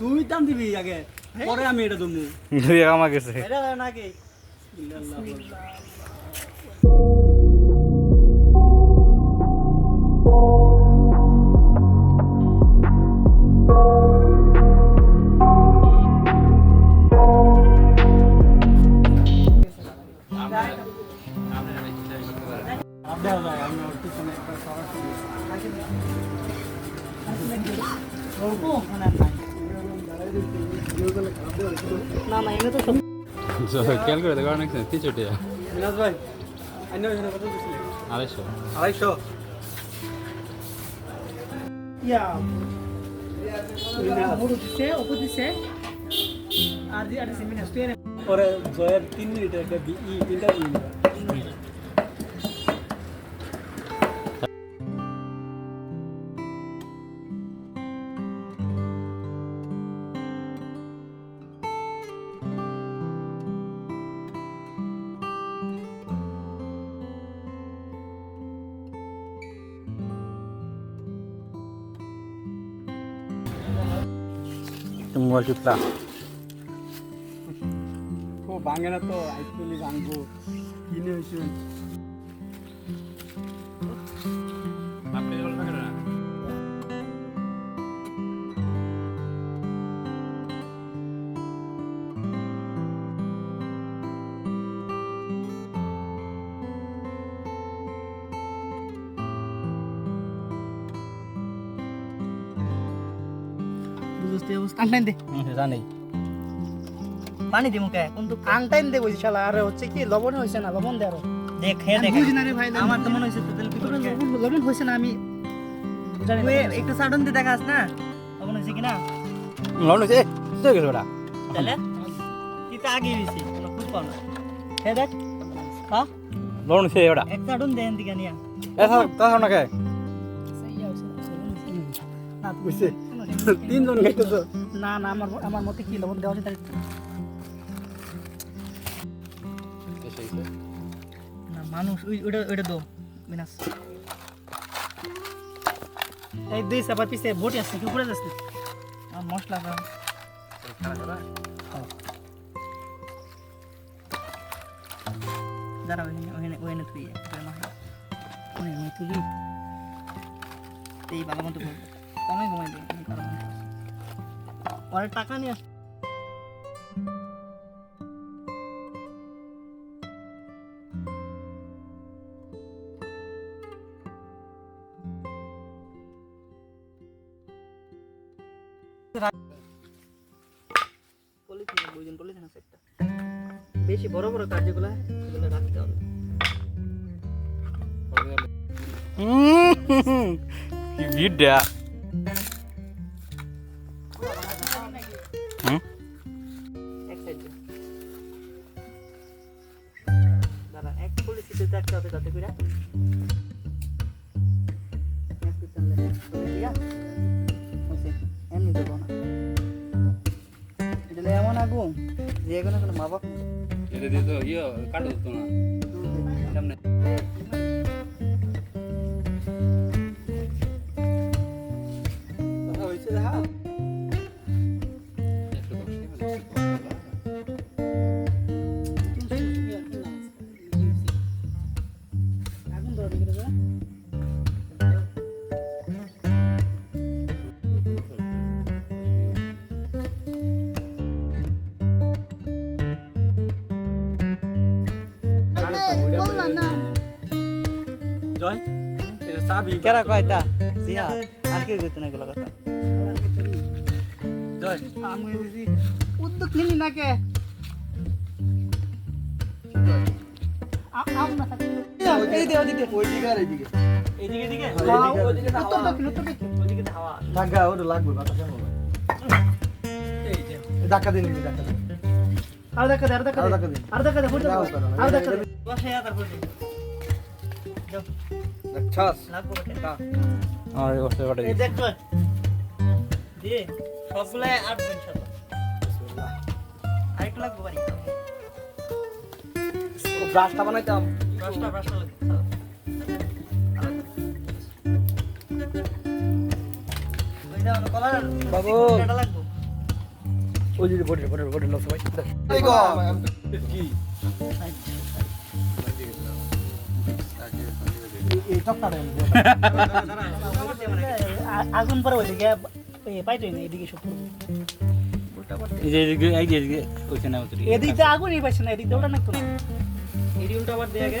তুই দাম দিবি আগে। পরে আমি এটা তুমি দুই আমার গেছে এটা নাকি? না না এনে তো সব খেয়াল করে দেখো অনেক তিনশো মিনাজ ভাই অন্য এখানে কত দিছিলে আড়াইশো। আড়াইশো? ইয়া মুড়ু দিছে অপু দিছে। আর দি আর দিছে মিনাস তুই পরে জয়ের তিন মিনিটের একটা বি- ই মোবাইল টিপলা ও ভাঙে না তো আইসক্রিম ভাঙবো। কিনে হয়েছে। অবস্থা আনটাইন দে। জানি পানি দিমু কে? কিন্তু আনটাইন দে বলছি শালা আরে হচ্ছে কি লবণ হয়েছে না লবণ দে আরও। দেখ হে দেখ। বুঝি না রে ভাই আমার তো মনে হইছে তেল কি। লবণ লবণ হয়েছে না আমি জানি না একটু সাডন দিয়ে দেখাস না। মনে হইছে কি না লন হয়েছে তো গেল ওরা তাহলে? তুই তো আগে হইছি কোনো খুব পাও না হে দেখ। হ্যাঁ লন হয়েছে ওরা এক সাডন দেন দিকে নিয়া। এসা তা না কে? না বুঝছে তিনজন খাইতেছো না না, আমার আমার মতে কি, লবণ দেওয়া তাই না, মানুষ, ওই ওটা ওটা দো মিনাস। এই দুই সাবার পিছে বটি আছে, কি উপরে যাচ্ছে? আর মশলা দাও দাঁড়া, ওইখানে ওইখানে ওইখানে তুই এই ভালো মতো করব কমে কমাই দিই অনেক টাকা নিয়ে আস পলিথিন বুঝুন পলিথিন আছে একটা বেশি বড় বড় কার্যগুলো সেগুলো রাখতে হবে কি ভিড়টা হুম পলিসিতে চারটে হবে যাতে করে। এমনি দেবো না। এটা এমন আগুন যে কোনো কোনো মা বাপ এটা দিয়ে তো ইয়ে কাটো তো না। জয়। এটা চাবি কেরা জিয়া আর কি করতে না এগুলো কথা? জয়। আমি বুঝি উদ্যোগ নিলি না কে তো ধাক্কা ওটা লাগবে ধাক্কা দিন ধাক্কা দিন আর দেখা দে আর দেখা আর দে আর দেখা দে ফুটে। আর দেখা দে বসে তারপর যাও দেখছস লাগবো বেটা আর বসে বাটে এই দেখ দিয়ে সবগুলাই আট ইনশাআল্লাহ আরেকটু লাগবে বাড়ি ব্রাশটা বানাইতাম ব্রাশটা ব্রাশটা লাগবে বাবু। এটা লাগবে ওই যে বটে বটে বটে লস ভাই কি আগুন পরে ওইদিকে এ পাইতে না এদিকে সব। এদিকে এদিকে ওইখানে এদিক আগুন এই পাইছে না এদিক ওটা না এদিকে উল্টা আবার দিয়ে আগে।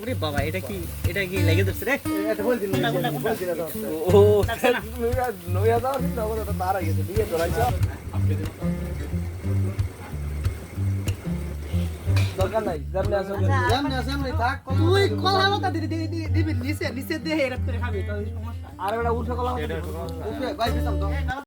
ওরে বাবা এটা কি এটা কি লেগে ধরছে রে? এটা বল দিন কোনটা, কোনটা, কোনটা? বল দিন ও লাগছে দাও কিন্তু আমার তো দিয়ে ধরাইছ দরকার নাই যেমনি আসো। যেমনি থাক তুই কলা লতা দিবি নিচে নিচে দিয়ে এরকম করে খাবি তো সমস্যা। আর একটা উঠে কলা উঠে